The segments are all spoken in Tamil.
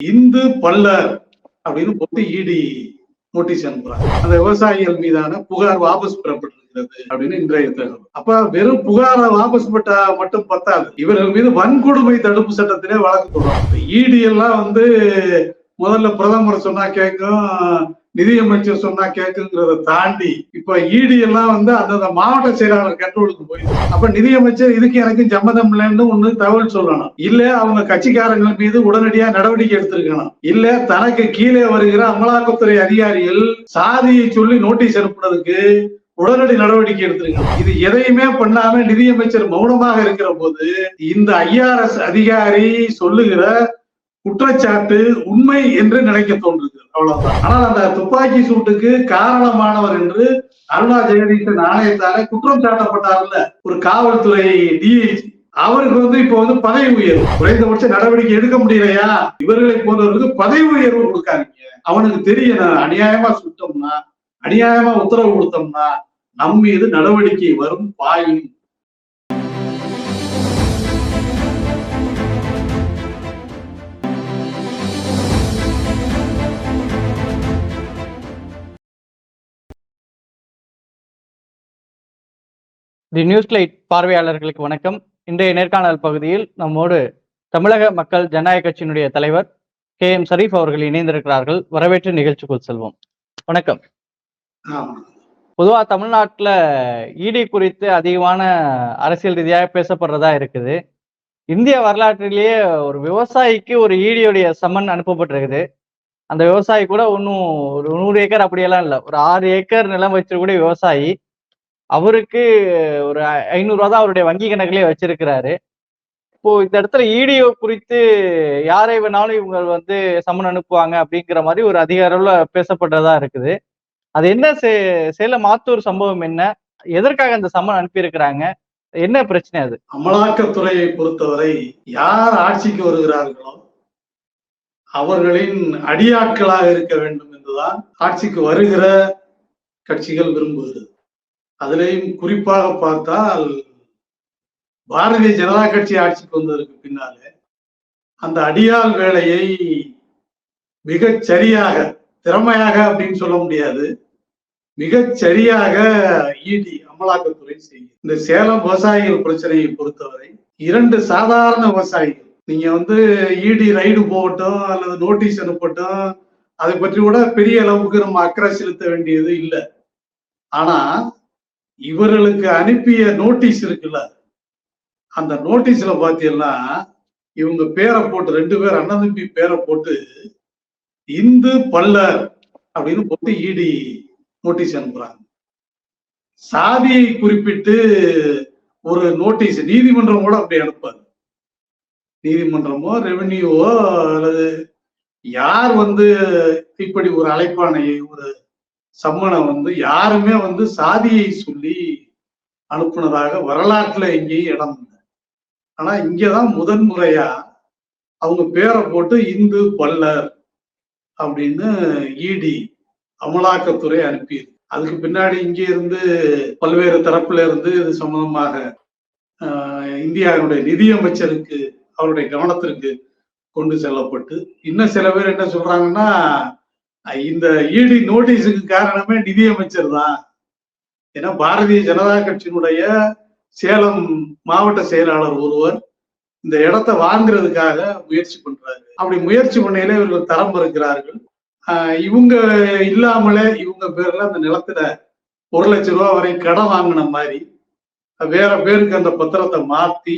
இந்து பல்லர் அப்படின்னு போட்டு இடி நோட்டீஸ் அனுப்புறாங்க. அந்த விவசாயிகள் மீதான புகார் வாபஸ் பெறப்பட்டிருக்கிறது அப்படின்னு இன்றைய தகவல். அப்ப வெறும் புகாரை வாபஸ் பெற்றா மட்டும் பத்தாது. இவர்கள் மீது வன்கொடுமை தடுப்பு சட்டத்திலே வழக்கு போடுறாங்க. இடி எல்லாம் வந்து முதல்ல பிரதமர் சொன்னா கேட்கும் நிதியமைச்சர் சொன்னா கேட்குங்கிறத தாண்டி இப்ப இடி எல்லாம் வந்து அந்தந்த மாவட்ட செயலாளர் கண்ட்ரோலுக்கு போயிருக்கு அப்ப நிதியமைச்சர் இதுக்கு எனக்கு சம்மதம் இல்லைன்னு ஒண்ணு தகவல் சொல்லணும். இல்ல அவங்க கட்சிக்காரங்கள் மீது உடனடியா நடவடிக்கை எடுத்திருக்கணும். இல்ல தனக்கு கீழே வருகிற அமலாக்கத்துறை அதிகாரிகள் சாதியை சொல்லி நோட்டீஸ் அனுப்புனதுக்கு உடனடி நடவடிக்கை எடுத்திருக்கணும். இது எதையுமே பண்ணாம நிதியமைச்சர் மௌனமாக இருக்கிற போது இந்த ஐஆர்எஸ் அதிகாரி சொல்லுகிற குற்றச்சாட்டு உண்மை என்று நினைக்க தோன்றுது அவ்வளவுதான். ஆனால் அந்த துப்பாக்கி சூட்டுக்கு காரணமானவர் என்று அருணா ஜெகதீசன் ஆணையத்தால குற்றம் சாட்டப்பட்டார்ல ஒரு காவல்துறை டிஐஜி அவருக்கு வந்து இப்ப வந்து பதவி உயர்வு. குறைந்தபட்ச நடவடிக்கை எடுக்க முடியலையா? இவர்களை போன்றவர்களுக்கு பதவி உயர்வு கொடுக்காதீங்க. அவனுக்கு தெரியும் அநியாயமா சுட்டோம்னா அநியாயமா உத்தரவு கொடுத்தோம்னா நம்ம மீது நடவடிக்கை வரும் பாயும் தி நியூஸ் லைட் பார்வையாளர்களுக்கு வணக்கம். இன்றைய நேர்காணல் பகுதியில் நம்மோடு தமிழக மக்கள் ஜனநாயக கட்சியினுடைய தலைவர் கே எம் ஷரீப் அவர்கள் இணைந்திருக்கிறார்கள். வரவேற்று நிகழ்ச்சிக்குள் செல்வோம். வணக்கம். ஆமா பொதுவா தமிழ்நாட்டுல இடி குறித்து அதிகமான அரசியல் ரீதியாக பேசப்படுறதா இருக்குது. இந்திய வரலாற்றிலேயே ஒரு விவசாயிக்கு ஒரு ஈடியுடைய சம்மன் அனுப்பப்பட்டிருக்குது. அந்த விவசாயி கூட ஒன்றும் ஒரு நூறு ஏக்கர் அப்படியெல்லாம் இல்லை. ஒரு ஆறு ஏக்கர் நிலம் வச்சிருக்கக்கூடிய விவசாயி அவருக்கு ஒரு ஐநூறு ரூபா தான் அவருடைய வங்கி கணக்குலயே வச்சிருக்கிறாரு. இப்போ இந்த இடத்துல ஈடியோ குறித்து யாரை வேணாலும் இவங்க வந்து சம்மன் அனுப்புவாங்க அப்படிங்கிற மாதிரி ஒரு அதிக அளவுல பேசப்பட்டதா இருக்குது. அது என்ன சே- சேலம் மாத்தூர் சம்பவம் என்ன? எதற்காக அந்த சம்மன் அனுப்பியிருக்கிறாங்க? என்ன பிரச்சனை அது? அமலாக்கத்துறையை பொறுத்தவரை யார் ஆட்சிக்கு வருகிறார்களோ அவர்களின் அடியாட்களாக இருக்க வேண்டும் என்றுதான் ஆட்சிக்கு வருகிற கட்சிகள் விரும்புகிறது. அதுலேயும் குறிப்பாக பார்த்தால் பாரதிய ஜனதா கட்சி ஆட்சிக்கு வந்ததற்கு பின்னாலே அந்த அடியால் வேலையை மிகச் சரியாக திறமையாக அப்படின்னு சொல்ல முடியாது. மிகச் சரியாக இடி அமலாக்கத்துறை செய்யும் இந்த சேலம் விவசாயிகள் பிரச்சனையை பொறுத்தவரை இரண்டு சாதாரண விவசாயிகள் நீங்க வந்து இடி ரைடு போகட்டும் அல்லது நோட்டீஸ் அனுப்பட்டும் அதை பற்றி கூட பெரிய அளவுக்கு நம்ம அக்கறை செலுத்த வேண்டியது இல்லை. ஆனா இவர்களுக்கு அனுப்பிய நோட்டீஸ் இருக்குல்ல? அந்த நோட்டீஸ்ல பாத்தீங்கன்னா இவங்க பேரை போட்டு ரெண்டு பேர் அண்ணன் தம்பி பேரை போட்டு இந்து பல்லர் அப்படின்னு போட்டு இடி நோட்டீஸ் அனுப்புறாங்க. சாதியை குறிப்பிட்டு ஒரு நோட்டீஸ் நீதிமன்றம் கூட அப்படி அனுப்பாரு நீதிமன்றமோ ரெவென்யூவோ அல்லது யார் வந்து இப்படி ஒரு அழைப்பானை ஒரு சம்மனை வந்து யாருமே வந்து சாதியை சொல்லி அனுப்புனதாக வரலாற்றுல எங்கேயும் இடம் இல்லை. ஆனா இங்கதான் முதன் முறையா அவங்க பேரை போட்டு இந்து பல்லர் அப்படின்னு இடி அமலாக்கத்துறை அனுப்பியது அதுக்கு பின்னாடி இங்கே இருந்து பல்வேறு தரப்புல இருந்து இது சம்பந்தமாக ஆஹ், இந்தியாவினுடைய நிதியமைச்சருக்கு அவருடைய கவனத்திற்கு கொண்டு செல்லப்பட்டு இன்னும் சில பேர் என்ன சொல்றாங்கன்னா இந்த இடி நோட்டீஸுக்கு காரணமே நிதியமைச்சர் தான் ஏன்னா பாரதிய ஜனதா கட்சியினுடைய சேலம் மாவட்ட செயலாளர் ஒருவர் இந்த இடத்த வாங்குறதுக்காக முயற்சி பண்றாரு. அப்படி முயற்சி பண்ணையில இவர்கள் தரம் இருக்கிறார்கள் இவங்க இல்லாமலே இவங்க பேர்ல அந்த நிலத்துல ஒரு லட்சம் ரூபா வரை கடன் வாங்கின மாதிரி வேற பேருக்கு அந்த பத்திரத்தை மாத்தி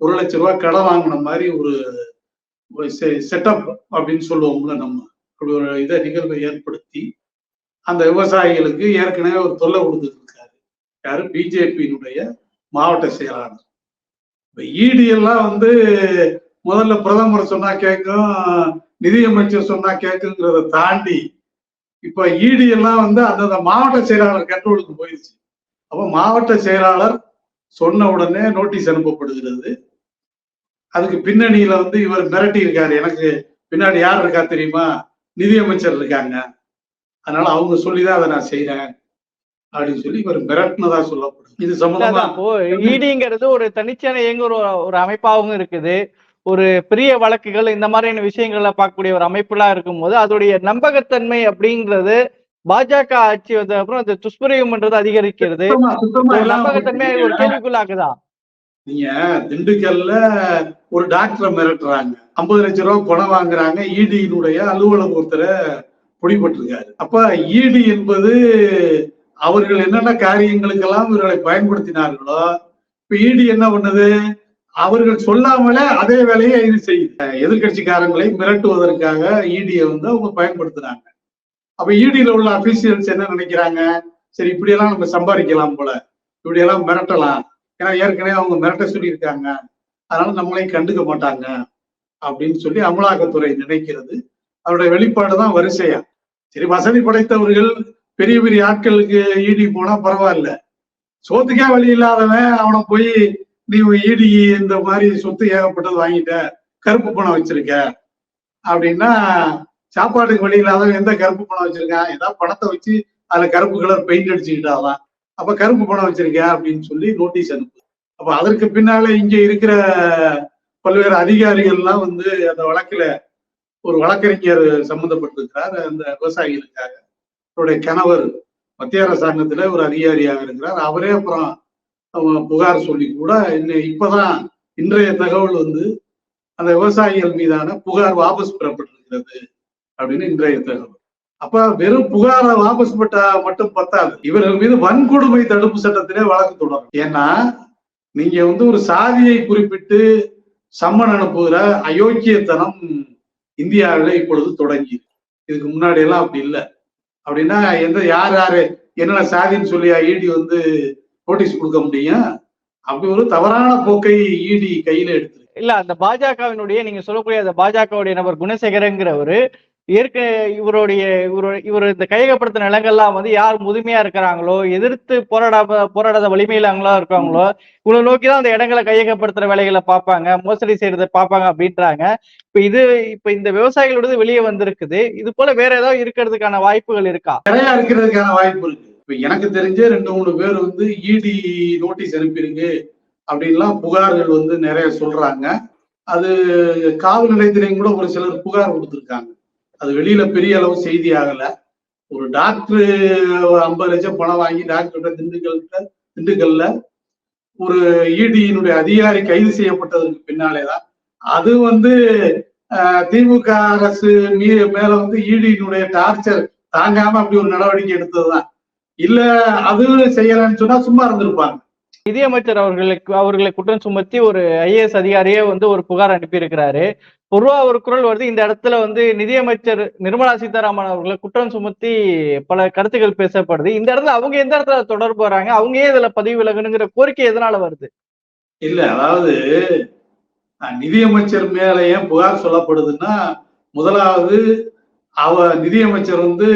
ஒரு லட்சம் ரூபாய் கடன் வாங்கின மாதிரி ஒரு செட்டப் அப்படின்னு சொல்லுவோம்ல நம்ம. இப்படி ஒரு இதை நிகழ்வை ஏற்படுத்தி அந்த விவசாயிகளுக்கு ஏற்கனவே ஒரு தொல்லை கொடுத்துட்டு இருக்காரு யாரு? பிஜேபியினுடைய மாவட்ட செயலாளர். இப்ப ஈடி எல்லாம் வந்து முதல்ல பிரதமர் சொன்னா கேட்கும் நிதியமைச்சர் சொன்னா கேட்குங்கிறத தாண்டி இப்ப ஈடி எல்லாம் வந்து அந்தந்த மாவட்ட செயலாளர் கண்ட்ரோலுக்கு போயிடுச்சு அப்ப மாவட்ட செயலாளர் சொன்ன உடனே நோட்டீஸ் அனுப்பப்படுகிறது. அதுக்கு பின்னணியில வந்து இவர் மிரட்டி இருக்காரு எனக்கு பின்னாடி யார் இருக்கா தெரியுமா? நிதியமைச்சர் இருக்காங்க. அதனால அவங்க சொல்லிதான் அதை நான் செய்றேன் அப்படின்னு சொல்லி இவர் மிரட்டினதா சொல்லப்படும். இது சம்பந்தமா இடிங்கிறது ஒரு தனிச்சையான இயங்குற ஒரு அமைப்பாகவும் இருக்குது. ஒரு பெரிய வழக்குகள் இந்த மாதிரியான விஷயங்களை பார்க்கக்கூடிய ஒரு அமைப்புலாம் இருக்கும்போது அதோடைய நம்பகத்தன்மை அப்படிங்கிறது பாஜக ஆட்சி வந்த அப்புறம் அந்த துஷ்பிரயோகம்ன்றது அதிகரிக்கிறது. நம்பகத்தன்மை ஒரு கேள்விக்குள்ளாக்குதா? நீங்க திண்டுக்கல்ல ஒரு டாக்டரை மிரட்டுறாங்க. ஐம்பது லட்சம் ரூபாய் பணம் வாங்குறாங்க. இடியினுடைய அலுவலக ஒருத்தரை பிடிபட்டிருக்காரு. அப்ப ஈடி என்பது அவர்கள் என்னென்ன காரியங்களுக்கெல்லாம் இவர்களை பயன்படுத்தினார்களோ இப்ப ஈடி என்ன பண்ணுது? அவர்கள் சொல்லாமலே அதே வேலையை இது செய்யுது. எதிர்கட்சிக்காரங்களை மிரட்டுவதற்காக ஈடியை வந்து அவங்க பயன்படுத்துறாங்க. அப்ப ஈடியில உள்ள அபிஷியல்ஸ் என்ன நினைக்கிறாங்க? சரி இப்படியெல்லாம் நம்ம சம்பாதிக்கலாம் போல. இப்படியெல்லாம் மிரட்டலாம். ஏன்னா ஏற்கனவே அவங்க மிரட்ட சொல்லியிருக்காங்க. அதனால நம்மளையும் கண்டுக்க மாட்டாங்க அப்படின்னு சொல்லி அமலாக்கத்துறை நினைக்கிறது. அவருடைய வெளிப்பாடு தான் வரிசையா. சரி வசதி படைத்தவர்கள் பெரிய பெரிய ஆட்களுக்கு ஈடி போனா பரவாயில்ல. சோத்துக்கே வழி இல்லாதவன் அவனை போய் நீ ஈடி இந்த மாதிரி சொத்து ஏகப்பட்டது வாங்கிட்ட. கருப்பு பணம் வச்சிருக்க. அப்படின்னா சாப்பாட்டுக்கு வழி இல்லாதவன் எந்த கருப்பு பணம் வச்சிருக்கான்? ஏதாவது பணத்தை வச்சு அதுல கருப்பு கலர் பெயிண்ட் அடிச்சுக்கிட்டாதான் அப்ப கருப்பு பணம் வச்சிருக்கேன் அப்படின்னு சொல்லி நோட்டீஸ் அனுப்பு. அப்ப அதற்கு பின்னால இங்க இருக்கிற பல்வேறு அதிகாரிகள்லாம் வந்து அந்த வழக்குல ஒரு வழக்கறிஞர் சம்பந்தப்பட்டிருக்கிறார். அந்த விவசாயிகளுக்காக. அவருடைய கணவர் மத்திய அரசாங்கத்துல ஒரு அதிகாரியாக இருக்கிறார். அவரே அப்புறம் அவங்க புகார் சொல்லி கூட இன்னும் இப்பதான் இன்றைய தகவல் வந்து அந்த விவசாயிகள் மீதான புகார் வாபஸ் பெறப்பட்டிருக்கிறது அப்படின்னு இன்றைய தகவல். அப்ப வெறும் புகாரை வாபஸ் பெற்றா மட்டும் பத்தாது. இவர்கள் மீது வன்கொடுமை தடுப்பு சட்டத்திலே வழக்கு தொடரும் ஏன்னா நீங்க வந்து ஒரு சாதியை குறிப்பிட்டு சம்மன் அனுப்புகிற அயோக்கியத்தனம் இந்தியாவில இப்பொழுது தொடங்கி. இதுக்கு முன்னாடி எல்லாம் அப்படி இல்லை. அப்படின்னா எந்த யார் யாரு என்னென்ன சாதின்னு சொல்லி ஈடி வந்து நோட்டீஸ் கொடுக்க முடியும். அப்படி ஒரு தவறான போக்கை ஈடி கையில எடுத்து இல்ல அந்த பாஜகவினுடைய நீங்க சொல்லக்கூடிய அந்த பாஜகவுடைய நபர் குணசேகரங்கிறவரு இயற்கை இவருடைய இவரு இவர் இந்த கையகப்படுத்தின நிலங்கள்லாம் வந்து யார் முதுமையா இருக்கிறாங்களோ எதிர்த்து போராட போராடாத வலிமையிலாங்களா இருக்காங்களோ இவங்களை நோக்கிதான் அந்த இடங்களை கையகப்படுத்துற வேலைகளை பார்ப்பாங்க மோசடி செய்யறதை பார்ப்பாங்க அப்படின்றாங்க. இப்ப இது இப்ப இந்த விவசாயிகளோடது வெளியே வந்திருக்குது. இது போல வேற ஏதாவது இருக்கிறதுக்கான வாய்ப்புகள் இருக்கா? நிறைய இருக்கிறதுக்கான வாய்ப்பு இருக்கு. இப்ப எனக்கு தெரிஞ்ச ரெண்டு மூணு பேர் வந்து இடி நோட்டீஸ் அனுப்பிடுங்க அப்படின்லாம் புகார்கள் வந்து நிறைய சொல்றாங்க. அது காவல் நிலையத்திலையும் கூட ஒரு சிலர் புகார் கொடுத்துருக்காங்க. அது வெளியில பெரிய அளவு செய்தி ஆகல. ஒரு டாக்டர் ஐம்பது லட்சம் பணம் வாங்கி டாக்டர்கிட்ட திண்டுக்கல்கிட்ட திண்டுக்கல்ல ஒரு இடியினுடைய அதிகாரி கைது செய்யப்பட்டதற்கு பின்னாலேதான். அது வந்து திமுக அரசு மீ மேல வந்து இடியினுடைய டார்ச்சர் தாங்காம அப்படி ஒரு நடவடிக்கை எடுத்ததுதான். இல்ல அது செய்யலன்னு சொன்னா சும்மா இருந்திருப்பாங்க. நிதியமைச்சர் அவர்களுக்கு அவர்களை குற்றம் சுமத்தி ஒரு ஐஏஎஸ் அதிகாரியே வந்து ஒரு புகார் அனுப்பி இருக்கிறாரு பொதுவா ஒரு குரல் வருது. இந்த இடத்துல வந்து நிதியமைச்சர் நிர்மலா சீதாராமன் அவர்களை குற்றம் சுமத்தி பல கருத்துக்கள் பேசப்படுது. இந்த இடத்துல அவங்க எந்த இடத்துல தொடர்பு வராங்க? அவங்க ஏன் இதுல பதிவு விலகணுங்கிற கோரிக்கை எதனால வருது? இல்ல அதாவது நிதியமைச்சர் மேல ஏன் புகார் சொல்லப்படுதுன்னா முதலாவது அவ நிதியமைச்சர் வந்து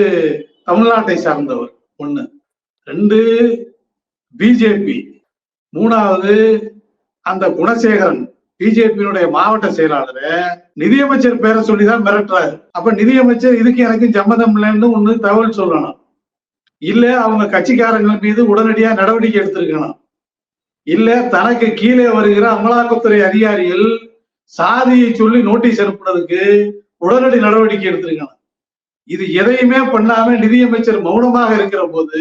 தமிழ்நாட்டை சார்ந்தவர். ஒண்ணு. ரெண்டு பிஜேபி. மூணாவது அந்த குணசேகரன் பிஜேபியினுடைய மாவட்ட செயலாளர் நிதியமைச்சர் பேரை சொல்லிதான் மிரட்டுறாரு. அப்ப நிதியமைச்சர் இதுக்கு எனக்கு சம்மதம் இல்லைன்னு ஒண்ணு தகவல் சொல்லணும். இல்ல அவங்க கட்சிக்காரங்கள் மீது உடனடியா நடவடிக்கை எடுத்திருக்கணும். இல்ல தனக்கு கீழே வருகிற அமலாக்கத்துறை அதிகாரிகள் சாதியை சொல்லி நோட்டீஸ் அனுப்புனதுக்கு உடனடி நடவடிக்கை எடுத்திருக்கணும். இது எதையுமே பண்ணாம நிதியமைச்சர் மௌனமாக இருக்கிற போது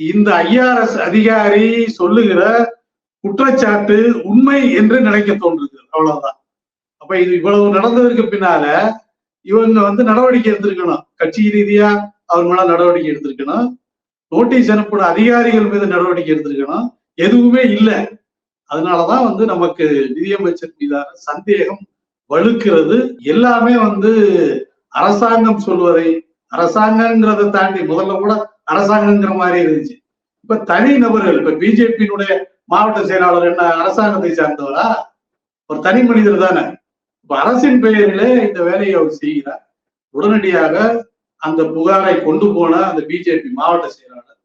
இந்த ஐஆர்எஸ் அதிகாரி சொல்லுகிற குற்றச்சாட்டு உண்மை என்று நினைக்க தோன்றுது அவ்வளவுதான். அப்ப இது இவ்வளவு நடந்ததற்கு பின்னால இவங்க வந்து நடவடிக்கை எடுத்திருக்கணும். கட்சி ரீதியா அவங்க மேல நடவடிக்கை எடுத்திருக்கணும். நோட்டீஸ் அனுப்பின அதிகாரிகள் மீது நடவடிக்கை எடுத்திருக்கணும். எதுவுமே இல்லை. அதனாலதான் வந்து நமக்கு நிதியமைச்சர் மீதான சந்தேகம் வலுக்கிறது. எல்லாமே வந்து அரசாங்கம் சொல்வதை அரசாங்கங்கிறத தாண்டி முதல்ல கூட அரசாங்கங்கிற மாதிரி இருந்துச்சு. இப்ப தனி நபர்கள் இப்ப பிஜேபியினுடைய மாவட்ட செயலாளர் என்ன அரசாங்கத்தை சார்ந்தவரா? ஒரு தனி மனிதர் தானே. இப்ப அரசின் பெயரிலே இந்த வேலையை அவர் செய்கிறார். உடனடியாக அந்த புகாரை கொண்டு போன அந்த பிஜேபி மாவட்ட செயலாளர்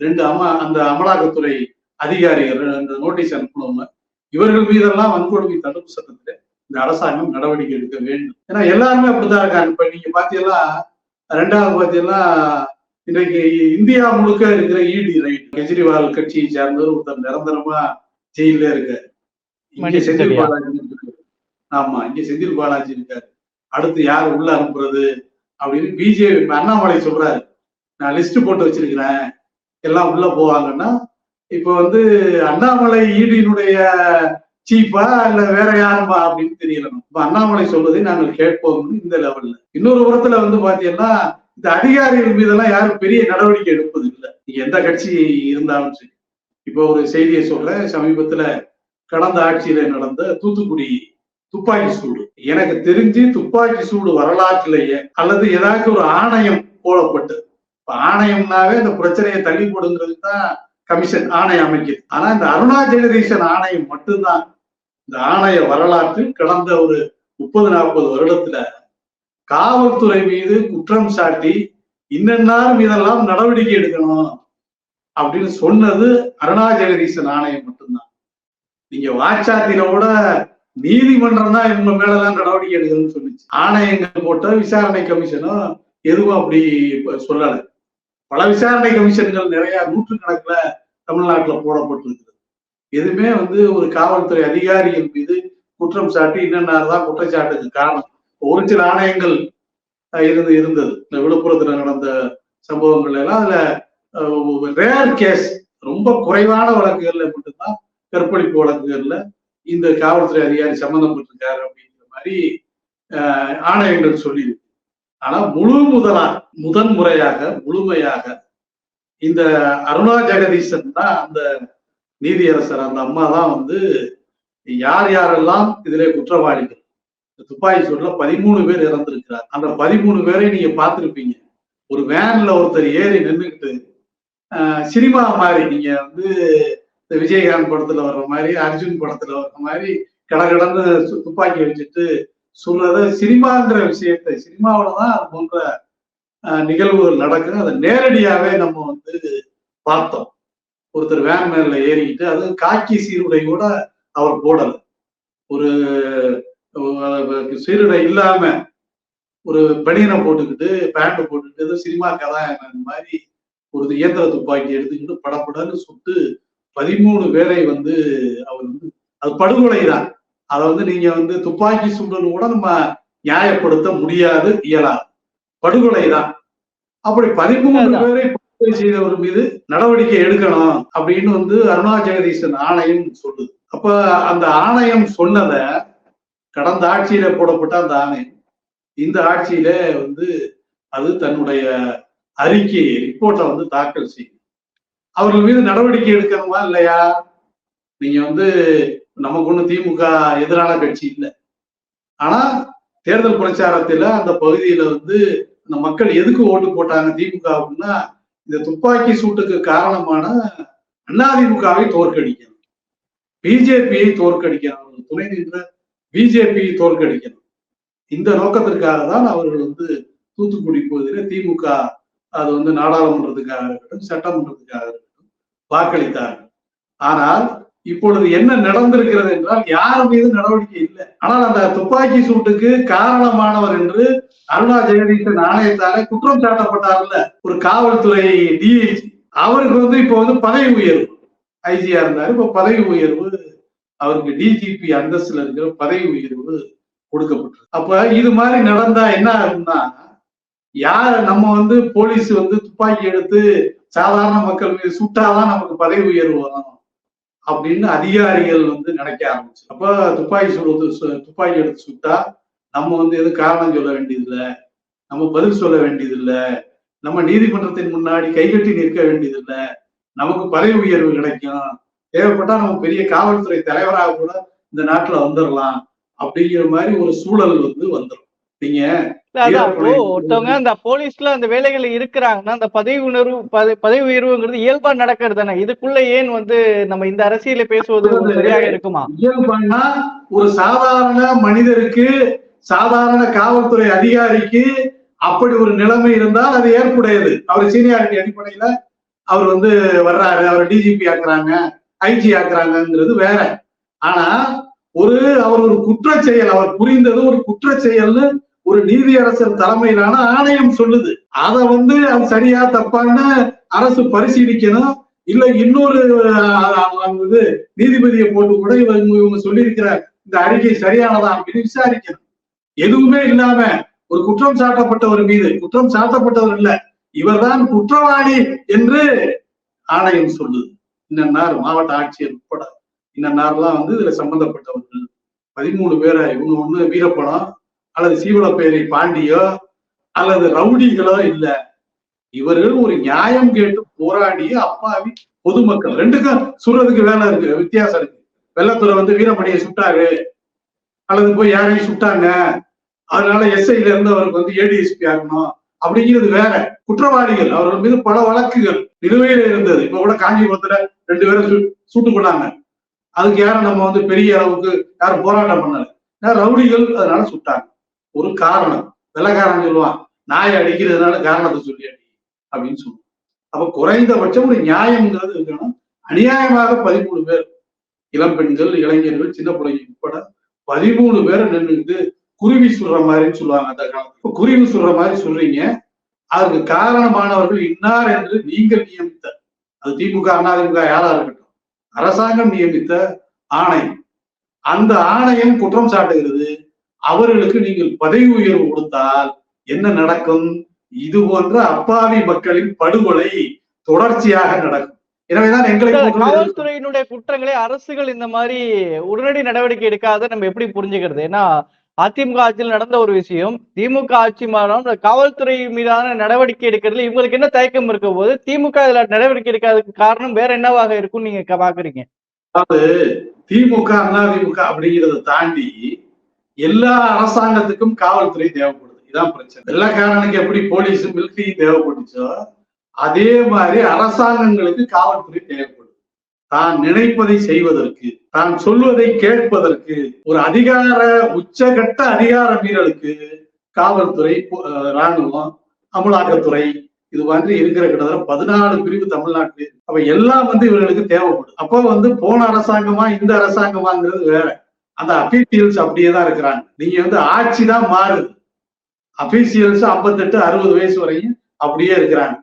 ரெண்டு அம அந்த அமலாக்கத்துறை அதிகாரிகள் அந்த நோட்டீஸ் அனுப்பணும் இவர்கள் மீதெல்லாம் வன்கொடுமை தடுப்பு சட்டத்தில் இந்த அரசாங்கம் நடவடிக்கை எடுக்க வேண்டும். ஏன்னா எல்லாருமே அப்படித்தான் இருக்காங்க. இப்ப நீங்க பாத்தீங்கன்னா ரெண்டாவது பாத்தீங்கன்னா இன்றைக்கு இந்தியா முழுக்க இருக்கிற இடி ரைட் கெஜ்ரிவால் கட்சியை சார்ந்தவர் ஒருத்தர் நிரந்தரமா ஜெயில இருக்காரு. இங்க செந்தில். பாலாஜி இருக்காரு. ஆமா இங்க செந்தில் பாலாஜி இருக்காரு. அடுத்து யார் உள்ள அனுப்புறது அப்படின்னு பிஜேபி அண்ணாமலை சொல்றாரு. நான் லிஸ்ட் போட்டு வச்சிருக்கிறேன். எல்லாம் உள்ள போவாங்கன்னா இப்ப வந்து அண்ணாமலை ஈடியினுடைய சீப்பா இல்ல வேற யாருமா அப்படின்னு தெரியல. இப்ப அண்ணாமலை சொல்வதை நாங்கள் கேட்போம்னு இந்த லெவல்ல இன்னொரு புறத்துல வந்து பாத்தீங்கன்னா இந்த அதிகாரிகள் மீதெல்லாம் யாரும் பெரிய நடவடிக்கை எடுப்பது இல்லை எந்த கட்சி இருந்தாலும் சரி. இப்போ ஒரு செய்தியை சொல்றேன். சமீபத்துல கடந்த ஆட்சியில நடந்த தூத்துக்குடி துப்பாக்கி சூடு. எனக்கு தெரிஞ்சு துப்பாக்கி சூடு வரலாற்றிலேயே அல்லது ஏதாச்சும் ஒரு ஆணையம் போடப்பட்டு இப்ப ஆணையம்னாவே இந்த பிரச்சனையை தள்ளி போடுங்கிறது தான் கமிஷன் ஆணையம் அமைக்குது. ஆனா இந்த அருணா ஜெகதீசன் ஆணையம் மட்டும்தான் இந்த ஆணைய வரலாற்றில் கடந்த ஒரு முப்பது நாற்பது வருடத்துல காவல்துறை மீது குற்றம் சாட்டி இன்னென்னார் மீதெல்லாம் நடவடிக்கை எடுக்கணும் அப்படின்னு சொன்னது அருணா ஜெகதீசன் ஆணையம் மட்டும்தான். நீங்க வாச்சாத்தில கூட நீதிமன்றம் தான் இவங்க மேலதான் நடவடிக்கை எடுக்கணும்னு சொல்லிச்சு. ஆணையங்கள் போட்ட விசாரணை கமிஷனும் எதுவும் அப்படி சொல்லல. பல விசாரணை கமிஷன்கள் நிறைய நூற்றுக்கணக்குல தமிழ்நாட்டுல போடப்பட்டிருக்கிறது. எதுவுமே வந்து ஒரு காவல்துறை அதிகாரிகள் மீது குற்றம் சாட்டி என்னென்னதான் குற்றச்சாட்டுக்கு காரணம். ஒரு சில ஆணையங்கள் இருந்து இருந்தது. இந்த விழுப்புரத்துல நடந்த சம்பவங்கள் எல்லாம் அதுல ரேர் கேஸ் ரொம்ப குறைவான வழக்குகள்ல மட்டும்தான் கற்பழிப்பு வழக்குகள்ல இந்த காவல்துறை அதிகாரி சம்பந்தப்பட்டிருக்காரு அப்படிங்கிற மாதிரி ஆணையங்கள் சொல்லியிருக்கு. ஆனா முழு முதலா முதன் முறையாக முழுமையாக இந்த அருணா ஜெகதீசன் தான் அந்த நீதியரசர் அந்த அம்மா தான் வந்து யார் யாரெல்லாம் இதுல குற்றவாளிகள்? துப்பாக்கி சூட்ல பதிமூணு பேர் இறந்திருக்கிறார். அந்த பதிமூணு பேரை நீங்க பார்த்துருப்பீங்க. ஒரு வேன்ல ஒருத்தர் ஏறி நின்றுக்கிட்டு சினிமா மாதிரி நீங்க வந்து இந்த விஜயகாந்த் படத்துல வர்ற மாதிரி அர்ஜுன் படத்துல வர்ற மாதிரி கடகடன்னு துப்பாக்கி வச்சுட்டு சொல்றது சினிமாங்கிற விஷயத்தை சினிமாவில தான் அது போன்ற நிகழ்வுகள் நடக்குது. அதை நேரடியாவே நம்ம வந்து பார்த்தோம். ஒருத்தர் வேன் மேல ஏறிக்கிட்டு அது காக்கி சீருடையோட அவர் போடல. ஒரு சீருடை இல்லாம ஒரு பனியனை போட்டுக்கிட்டு பேண்ட் போட்டுக்கிட்டு சினிமா கதாநாயகன் மாதிரி ஒரு இயந்திர துப்பாக்கி எடுத்துக்கிட்டு படப்படன்னு சுட்டு பதிமூணு பேரை வந்து அவர் வந்து அது படுகொலை தான் அதை வந்து நீங்க வந்து துப்பாக்கி சுடல் கூட நம்ம நியாயப்படுத்த முடியாது இயலாது. படுகொலை தான் அப்படி பதிமூணு பேரை செய்தவர் மீது நடவடிக்கை எடுக்கணும் அப்படின்னு வந்து அருணா ஜெகதீசன் ஆணையம் சொல்லுது. அப்ப அந்த ஆணையம் சொன்னத கடந்த ஆட்சியில போடப்பட்ட அந்த ஆணையம் இந்த ஆட்சியில வந்து அது தன்னுடைய அறிக்கையை ரிப்போர்ட்டை வந்து தாக்கல் செய்யும் அவர்கள் மீது நடவடிக்கை எடுக்கணுமா இல்லையா? நீங்க வந்து நமக்கு ஒண்ணு திமுக எதிரான கட்சி இல்லை. ஆனா தேர்தல் பிரச்சாரத்துல அந்த பகுதியில வந்து அந்த மக்கள் எதுக்கு ஓட்டு போட்டாங்க திமுக அப்படின்னா இந்த துப்பாக்கி சூட்டுக்கு காரணமான அதிமுகவை தோற்கடிக்கணும். பிஜேபியை தோற்கடிக்கணும். துணை நின்ற பிஜேபியை தோற்கடிக்கணும். இந்த நோக்கத்திற்காக தான் அவர்கள் வந்து தூத்துக்குடி பகுதியில திமுக அது வந்து நாடாளுமன்றத்துக்காக இருக்கட்டும் சட்டமன்றத்துக்காக இருக்கட்டும் வாக்களித்தார்கள். ஆனால் இப்பொழுது என்ன நடந்திருக்கிறது என்றால் யார் மீது நடவடிக்கை இல்லை. ஆனால் அந்த துப்பாக்கி சூட்டுக்கு காரணமானவர் என்று அருணா ஜெகதீசன் ஆணையத்தால குற்றம் சாட்டப்பட்டார்ல. ஒரு காவல்துறை டிஐஜி அவருக்கு வந்து இப்ப வந்து பதவி உயர்வு. ஐஜியா இருந்தாரு. இப்ப பதவி உயர்வு அவருக்கு டிஜிபி அந்தஸ்துல இருக்கிற பதவி உயர்வு கொடுக்கப்பட்டது அப்ப இது மாதிரி நடந்தா என்ன ஆகும்னா யார் நம்ம வந்து போலீஸ் வந்து துப்பாக்கி எடுத்து சாதாரண மக்கள் மீது சுட்டாதான் நமக்கு பதவி உயர்வு வரும். அப்படின்னு அதிகாரிகள் வந்து நினைக்க ஆரம்பிச்சு அப்ப துப்பாக்கி சுடுறது துப்பாக்கி எடுத்து சுட்டா நம்ம வந்து எதுவும் காரணம் சொல்ல வேண்டியதில்லை. நம்ம பதில் சொல்ல வேண்டியதில்லை. நம்ம நீதிமன்றத்தின் முன்னாடி கைகட்டி நிற்க வேண்டியதில்லை. நமக்கு பதவி உயர்வு கிடைக்கும். தேவைப்பட்டா நம்ம பெரிய காவல்துறை தலைவராக கூட இந்த நாட்டுல வந்துடலாம் அப்படிங்கிற மாதிரி ஒரு சூழல் வந்து வந்துடும் ஒருத்தவங்க அந்த போலீஸ்ல அந்த வேலைகள் இருக்கிறாங்கன்னா அந்த பதவி உணர்வு பதவி உயர்வுங்கிறது இயல்பா நடக்கிறது தானே. இதுக்குள்ள ஏன் வந்து நம்ம இந்த அரசியல பேசுவது சரியாக இருக்குமா? இயல்பானா ஒரு சாதாரண மனிதருக்கு சாதாரண காவல்துறை அதிகாரிக்கு அப்படி ஒரு நிலைமை இருந்தால் அது ஏற்புடையது. அவர் சீனியாரிட்டி அடிப்படையில அவர் வந்து வர்றாரு. அவர் டிஜிபி ஆக்குறாங்க ஐஜி ஆக்குறாங்கிறது வேற. ஆனா ஒரு அவர் ஒரு குற்ற செயல் அவர் புரிந்தது ஒரு குற்ற செயல்னு ஒரு நீதியரசர் தலைமையிலான ஆணையம் சொல்லுது. அதை வந்து அது சரியா தப்பான்னு அரசு பரிசீலிக்கணும். இல்ல இன்னொரு இது நீதிபதியை போட்டு கூட இவங்க இவங்க சொல்லியிருக்கிற இந்த இந்த அறிக்கை சரியானதா அப்படின்னு விசாரிக்கணும். எதுவுமே இல்லாம ஒரு குற்றம் சாட்டப்பட்டவர் மீது குற்றம் சாட்டப்பட்டவர் இல்ல. இவர்தான் குற்றவாளி என்று ஆணையம் சொல்லுது. இன்னன்னார் மாவட்ட ஆட்சியர் உட்பட. இன்னன்னார்லாம் வந்து இதுல சம்பந்தப்பட்டவர்கள். பதிமூணு பேரை இவங்க ஒண்ணு வீரப்படம் அல்லது சீவலப்பேரி பாண்டியோ அல்லது ரவுடிகளோ இல்ல. இவர்கள் ஒரு நியாயம் கேட்டு போராடிய அப்பாவி பொதுமக்கள். ரெண்டுக்கும் சுடுறதுக்கு வேலை இருக்கு வித்தியாசம் இருக்கு. வெள்ளத்துல வந்து வீரமணியை சுட்டாரு. அல்லது போய் யாரையும் சுட்டாங்க. அதனால எஸ்ஐல இருந்து அவருக்கு வந்து ஏடிஎஸ்பி ஆகணும். அப்படிங்கிறது வேற. குற்றவாளிகள் அவர்கள் மீது பல வழக்குகள் நிலுவையில இருந்தது. இப்ப கூட காஞ்சிபுரத்துல ரெண்டு பேரும் சு- சுட்டுக் கொண்டாங்க அதுக்கு யாரும் நம்ம வந்து பெரிய அளவுக்கு யாரும் போராட்டம் பண்ணல. ஏன்னா ரவுடிகள் அதனால சுட்டாங்க. ஒரு காரணம். வெள்ளக்காரன் சொல்லுவான் நாயை அடிக்கிறதுனால காரணத்தை சொல்லி அடி அப்படின்னு சொல்லுவான் அப்ப குறைந்தபட்சம் ஒரு நியாயம்ங்கிறது இருக்கணும் அநியாயமாக பதிமூணு பேர் இளம் பெண்கள் இளைஞர்கள் சின்ன பிள்ளைங்க உட்பட பதிமூணு பேரை நின்றுட்டு குருவி சொல்ற மாதிரின்னு சொல்லுவாங்க அந்த காலத்துல. இப்ப குருவி சொல்ற மாதிரி சொல்றீங்க. அதற்கு காரணமானவர்கள் இன்னார் என்று நீங்கள் நியமித்த அது திமுக அதிமுக யாரா இருக்கட்டும் அரசாங்கம் நியமித்த ஆணையம் அந்த ஆணையம் குற்றம் சாட்டுகிறது. அவர்களுக்கு நீங்கள் பதவி உயர்வு கொடுத்தால் என்ன நடக்கும்? இது போன்ற அப்பாவி மக்களின் படுகொலை தொடர்ச்சியாக நடக்கும். எனவேதான் எங்களை காவல்துறையினுடைய குற்றங்களை அரசுகள் இந்த மாதிரி உடனடி நடவடிக்கை எடுக்காத நம்ம எப்படி புரிஞ்சுக்கிறது? ஏன்னா அதிமுக ஆட்சியில் நடந்த ஒரு விஷயம் திமுக ஆட்சி மாறும் காவல்துறை மீதான நடவடிக்கை எடுக்கிறதுல இவங்களுக்கு என்ன தயக்கம் இருக்க போது திமுக இதுல நடவடிக்கை எடுக்காததுக்கு காரணம் வேற என்னவாக இருக்கும் நீங்க பாக்குறீங்க? திமுக அதிமுக அப்படிங்கிறத தாண்டி எல்லா அரசாங்கத்துக்கும் காவல்துறை தேவைப்படுது. இதான் பிரச்சனை. வெள்ளக்காரனுக்கு எப்படி போலீஸ் மிலிட்டரி தேவைப்பட்டுச்சோ அதே மாதிரி அரசாங்கங்களுக்கு காவல்துறை தேவைப்படுது. தான் நினைப்பதை செய்வதற்கு தான் சொல்வதை கேட்பதற்கு ஒரு அதிகார உச்சகட்ட அதிகார மீறலுக்கு காவல்துறை ராணுவம் அமலாக்கத்துறை இது மாதிரி இருக்கிற கிட்டத்தட்ட பதினாலு பிரிவு தமிழ்நாட்டில். அப்ப எல்லாம் வந்து இவர்களுக்கு தேவைப்படும் அப்போ வந்து போன அரசாங்கமா இந்த அரசாங்கமாங்கிறது வேற. அந்த அபிஷியல்ஸ் அப்படியே தான் இருக்கிறாங்க. நீங்க வந்து ஆட்சி தான் மாறுது. அபிஷியல்ஸ் ஐம்பத்தெட்டு அறுபது வயசு வரையும் அப்படியே இருக்கிறாங்க.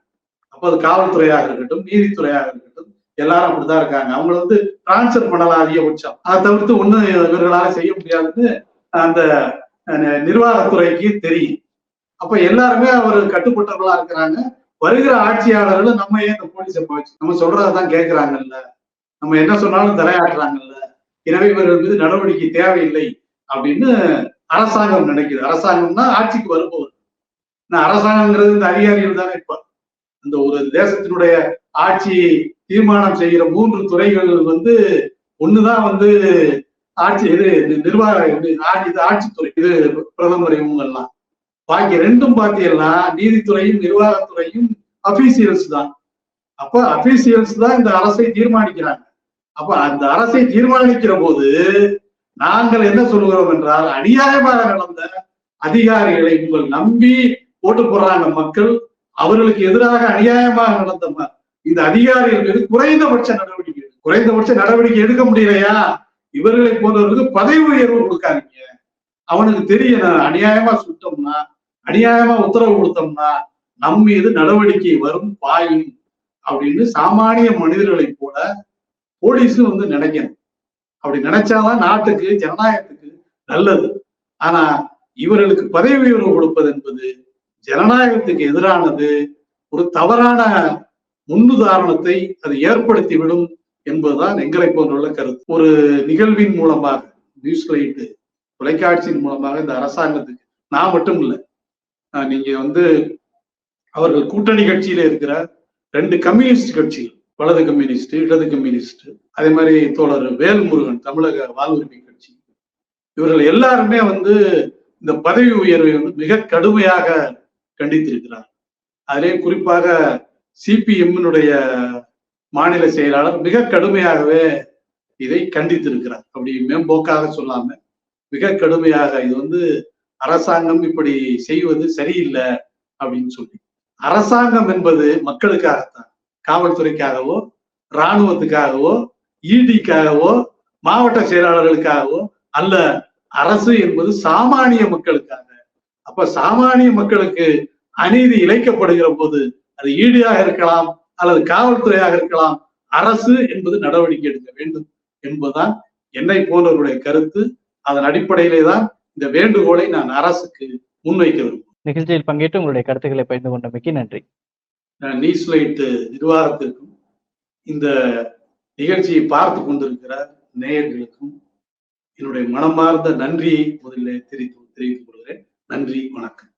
அப்போ அது காவல்துறையாக இருக்கட்டும் நீதித்துறையாக இருக்கட்டும் எல்லாரும் அப்படிதான் இருக்காங்க. அவங்கள வந்து டிரான்ஸ்ஃபர் பண்ணலாம் அதிகபட்சம். அதை தவிர்த்து ஒண்ணும் இவர்களால செய்ய முடியாதுன்னு அந்த நிர்வாகத்துறைக்கு தெரியும். அப்ப எல்லாருமே அவர் கட்டுப்பட்டவர்களா இருக்கிறாங்க. வருகிற ஆட்சியாளர்களும் நம்ம ஏன் இந்த போலீஸை போச்சு நம்ம சொல்றதான் கேட்கிறாங்கல்ல நம்ம என்ன சொன்னாலும் தலையாட்டுறாங்கல்ல. எனவே இவர்கள் மீது நடவடிக்கை தேவையில்லை அப்படின்னு அரசாங்கம் நினைக்குது. அரசாங்கம்னா ஆட்சிக்கு வருபவர். நான் அரசாங்கங்கிறது இந்த அதிகாரிகள் தானே இருப்பார் இந்த ஒரு தேசத்தினுடைய ஆட்சி தீர்மானம் செய்கிற மூன்று துறைகள் வந்து ஒண்ணுதான் வந்து ஆட்சி இது நிர்வாக இது ஆட்சி இது ஆட்சித்துறை இது பிரதமர் இவங்கெல்லாம். பாக்கி ரெண்டும் பாத்தீங்கன்னா நீதித்துறையும் நிர்வாகத்துறையும் அபிசியல்ஸ் தான். அப்ப அபிசியல்ஸ் தான் இந்த அரசை தீர்மானிக்கிறாங்க. அப்ப அந்த அரசை தீர்மானிக்கிற போது நாங்கள் என்ன சொல்கிறோம் என்றால் அநியாயமாக நடந்த அதிகாரிகளை உங்கள் நம்பி ஓட்டு போடுறாங்க மக்கள் அவர்களுக்கு எதிராக அநியாயமாக நடந்த இந்த அதிகாரிகள் மீது குறைந்தபட்ச நடவடிக்கை குறைந்தபட்ச நடவடிக்கை எடுக்க முடியலையா? இவர்களை போன்றவர்களுக்கு பதவி உயர்வு கொடுக்காதீங்க. அவனுக்கு தெரியும் அநியாயமா சுட்டோம்னா அநியாயமா உத்தரவு கொடுத்தோம்னா நம் மீது நடவடிக்கை வரும் பாயும் அப்படின்னு சாமானிய மனிதர்களை போல போலீஸும் வந்து நினைக்கணும். அப்படி நினைச்சாதான் நாட்டுக்கு ஜனநாயகத்துக்கு நல்லது. ஆனா இவர்களுக்கு பதவி உயர்வு கொடுப்பது என்பது ஜனநாயகத்துக்கு எதிரானது ஒரு தவறான முன்னுதாரணத்தை அது ஏற்படுத்திவிடும் என்பதுதான் எங்களை போன்றுள்ள கருத்து. ஒரு நிகழ்வின் மூலமாக நியூஸ் லைட்டு தொலைக்காட்சியின் மூலமாக இந்த அரசாங்கத்துக்கு நான் மட்டும் இல்லை ஆஹ் நீங்க வந்து அவர்கள் கூட்டணி கட்சியில இருக்கிற ரெண்டு கம்யூனிஸ்ட் கட்சிகள் வலது கம்யூனிஸ்ட் இடது கம்யூனிஸ்ட் அதே மாதிரி தோழர் வேல்முருகன் தமிழக வாழ்வுரிமை கட்சி. இவர்கள் எல்லாருமே வந்து இந்த பதவி உயர்வை வந்து மிக கடுமையாக கண்டித்திருக்கிறார். அதிலே குறிப்பாக சிபிஎம்னுடைய மாநில செயலாளர் மிக கடுமையாகவே இதை கண்டித்திருக்கிறார். அப்படி மேம்போக்காக சொல்லாம மிக கடுமையாக இது வந்து அரசாங்கம் இப்படி செய்வது சரியில்லை அப்படின்னு சொல்லி. அரசாங்கம் என்பது மக்களுக்காகத்தான். காவல்துறைக்காகவோ இராணுவத்துக்காகவோ இடிக்காகவோ மாவட்ட செயலாளர்களுக்காகவோ அல்ல அரசு என்பது சாமானிய மக்களுக்காக. அப்ப சாமானிய மக்களுக்கு அநீதி இழைக்கப்படுகிற போது அது ஈடியாக இருக்கலாம் அல்லது காவல்துறையாக இருக்கலாம் அரசு என்பது நடவடிக்கை எடுக்க வேண்டும் என்பதுதான் என்னை போன்றவருடைய கருத்து. அதன் அடிப்படையிலே தான் இந்த வேண்டுகோளை நான் அரசுக்கு முன்வைக்க விரும்புகிறேன். நிகழ்ச்சியில் பங்கேற்று உங்களுடைய கருத்துக்களை பகிர்ந்து கொண்டமைக்கு நன்றி. நியூஸ் லைட் நிர்வாகத்திற்கும் இந்த நிகழ்ச்சியை பார்த்து கொண்டிருக்கிற நேயர்களுக்கும் என்னுடைய மனமார்ந்த நன்றியை முதலில் தெரிவித்து தெரிவித்துக் கொள்கிறேன். நன்றி வணக்கம்.